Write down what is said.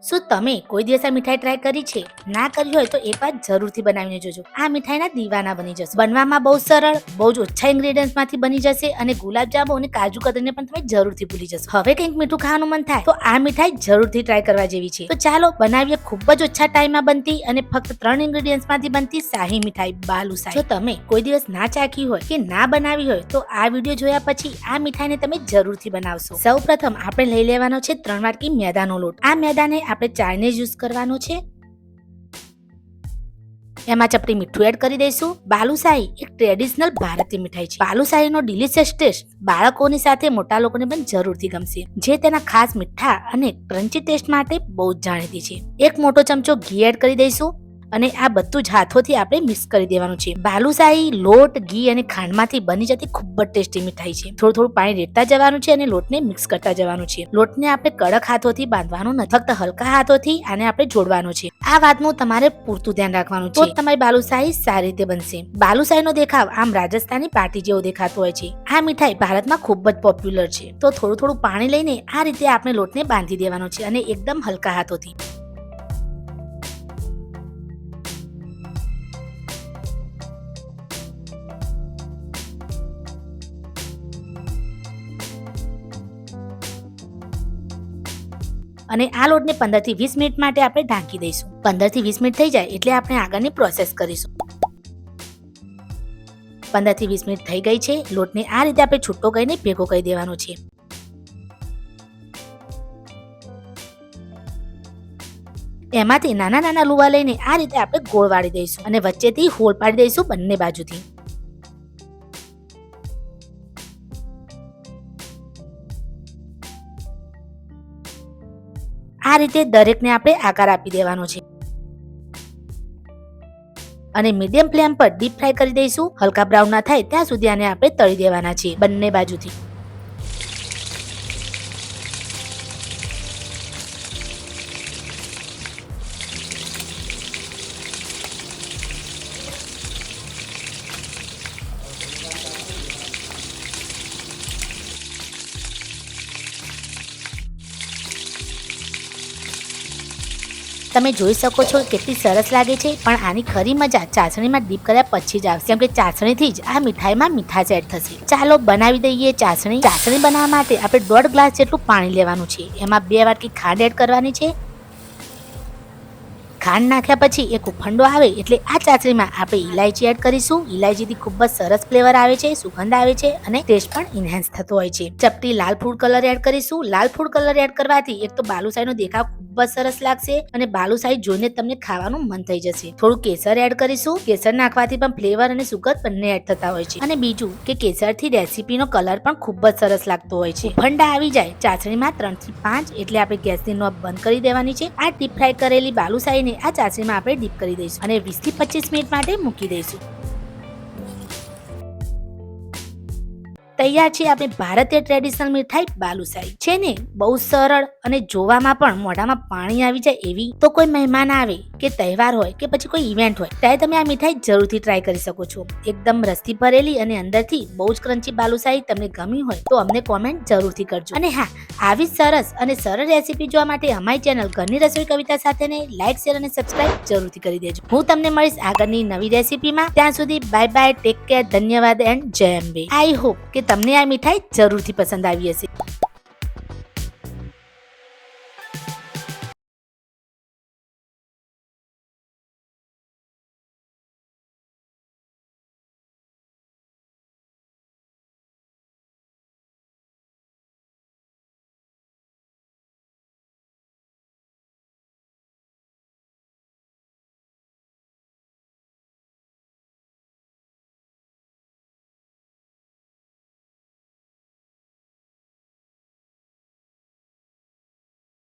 શું તમે કોઈ દિવસ આ મીઠાઈ ટ્રાય કરી છે? ના કરી હોય તો એક વાર જરૂરથી બનાવીને જોજો. આ મીઠાઈના દીવાના બની જશે. બનવામાં બહુ સરળ, બહુ જ ઓછા ingredients માંથી બની જશે અને ગુલાબજાંબુ અને કાજુ કતરીને પણ તમે જરૂરથી ભૂલી જશો. હવે કંઈક મીઠું ખાવાનું મન થાય, તો આ મીઠાઈ જરૂરથી ટ્રાય કરવા જેવી છે. તો ચાલો, બનાવીએ ખૂબ જ ઓછા ટાઈમમાં બનતી અને ફક્ત ત્રણ ingredients માંથી બનતી શાહી મીઠાઈ બાલુશાહી જો તમે કોઈ દિવસ ના ચાખી હોય કે ના બનાવી હોય, તો આ વીડિયો જોયા પછી આ મીઠાઈને તમે જરૂરથી બનાવશો. સૌ પ્રથમ આપણે લઈ લેવાનો છે ત્રણ વાટકી મેદાનો લોટ. આ મેદાને આપણે ચાઇનીઝ યુઝ કરવાનો છે. એમાં ચપટી મીઠું એડ કરી દઈશું. બાલુશાહી એક ટ્રેડિશનલ ભારતીય મીઠાઈ છે. બાલુશાહીનો ડિલિશિયસ ટેસ્ટ બાળકોની સાથે મોટા લોકોને પણ જરૂરથી ગમશે. જે તેના ખાસ મીઠા અને ક્રન્ચી ટેસ્ટ માટે બહુ જ જાણીતી છે. એક મોટો ચમચો ઘી એડ કરી દઈશું. અને આ બધું જ હાથોથી આપણે મિક્સ કરી દેવાનું છે. બાલુશાહી, લોટ, ઘી અને ખાંડમાંથી બની જતી ખૂબ જ ટેસ્ટી મીઠાઈ છે. થોડું થોડું પાણી રેડતા જવાનું છે અને લોટને મિક્સ કરતા જવાનું છે. લોટને આપણે કડક હાથોથી બાંધવાનું નથી, ફક્ત હલકા હાથોથી આને આપણે જોડવાનું છે. આ વાતનું તમારે પૂરતું ધ્યાન રાખવાનું છે. તમારી બાલુશાહી સારી રીતે બનશે. બાલુશાહીનો દેખાવ આમ રાજસ્થાની પાર્ટી જેવો દેખાતો હોય છે. આ મીઠાઈ ભારતમાં ખૂબ જ પોપ્યુલર છે. તો થોડું થોડું પાણી લઈને આ રીતે આપણે લોટને બાંધી દેવાનો છે અને એકદમ હલકા હાથોથી. અને આ લોટને પંદરથી વીસ મિનિટ માટે આપણે ઢાંકી દઈશું. પંદરથી વીસ મિનિટ થઈ જાય એટલે આપણે આગળની પ્રોસેસ કરીશું. પંદરથી વીસ મિનિટ થઈ ગઈ છે. લોટને આ રીતે આપણે છૂટો કરીને ભેગો કરી દેવાનો છે. એમાંથી નાના નાના લુવા લઈને આ રીતે આપણે ગોળ વાળી દઈશું અને વચ્ચેથી હોલ પાડી દઈશું બંને બાજુથી. આ રીતે દરેકને આપણે આકાર આપી દેવાનો છે. અને મીડિયમ ફ્લેમ પર ડીપ ફ્રાય કરી દઈશું. હલકા બ્રાઉન ના થાય ત્યાં સુધી આને આપણે તળી દેવાના છે બંને બાજુથી. તમે જોઈ શકો છો કેટલી સરસ લાગે છે, પણ આની ખરી મજા ચાસણીમાં ડીપ કર્યા પછી જ આવશે, કેમ કે ચાસણીથી જ આ મીઠાઈમાં મીઠાશ એડ થશે. ચાલો બનાવી દઈએ ચાસણી. ચાસણી બનાવવા માટે આપણે દોઢ ગ્લાસ જેટલું પાણી લેવાનું છે. એમાં બે વાટકી ખાંડ એડ કરવાની છે. ખાંડ નાખ્યા પછી એક ઉફંડો આવે એટલે આ ચાસણીમાં આપણે ઇલાયચી એડ કરીશું. ઇલાયચીથી ખૂબ જ સરસ ફ્લેવર આવે છે, સુગંધ આવે છે અને ટેસ્ટ પણ ઇન્હેન્સ થતો હોય છે. ચપટી લાલ ફૂડ કલર એડ કરીશું. લાલ ફૂડ કલર એડ કરવાથી એક તો બાલુશાહીનો દેખાવ ખૂબ જ સરસ લાગશે અને બાલુશાહી જોઈને તમને ખાવાનું મન થઈ જશે. થોડું કેસર એડ કરીશું. કેસર નાખવાથી પણ ફ્લેવર અને સુગંધ બંને એડ થતા હોય છે. અને બીજું કે કેસરથી રેસીપીનો કલર પણ ખૂબ જ સરસ લાગતો હોય છે. ફંડા આવી જાય ચાસણીમાં ત્રણથી પાંચ એટલે આપણે ગેસની નોબ બંધ કરી દેવાની છે. આ ડીપ ફ્રાય કરેલી બાલુશાહીને આ ચાસણીમાં આપણે ડીપ કરી દઈશું અને વીસથી પચીસ મિનિટ માટે મૂકી દઈશું. તૈયાર છે આપણે ભારતીય ટ્રેડિશનલ મીઠાઈ બાલુશાહી. છે ને, બહુ સરળ અને જોવામાં પણ મોઢામાં પાણી આવી જાય એવી તો કોઈ મહેમાન આવે કે તહેવાર હોય કે પછી કોઈ ઇવેન્ટ હોય, ત્યારે તમે આ મીઠાઈ જરૂરથી ટ્રાય કરી શકો છો. એકદમ રસથી ભરેલી અને અંદરથી બહુ જ ક્રન્ચી બાલુશાહી તમને ગમી હોય તો અમને કોમેન્ટ જરૂરથી કરજો. અને હા, આવી સરસ અને સરળ રેસીપી જોવા માટે અમારી ચેનલ ઘરની રસોઈ કવિતા સાથેને લાઈક શેર અને સબસ્ક્રાઇબ જરૂરથી કરી દેજો. હું તમને મળીશ આગળની નવી રેસીપીમાં ત્યાં સુધી બાય બાય ટેક કેર ધન્યવાદ એન્ડ જય અંબે. આઈ હોપ કે તમને આ મીઠાઈ જરૂરથી પસંદ આવી હશે.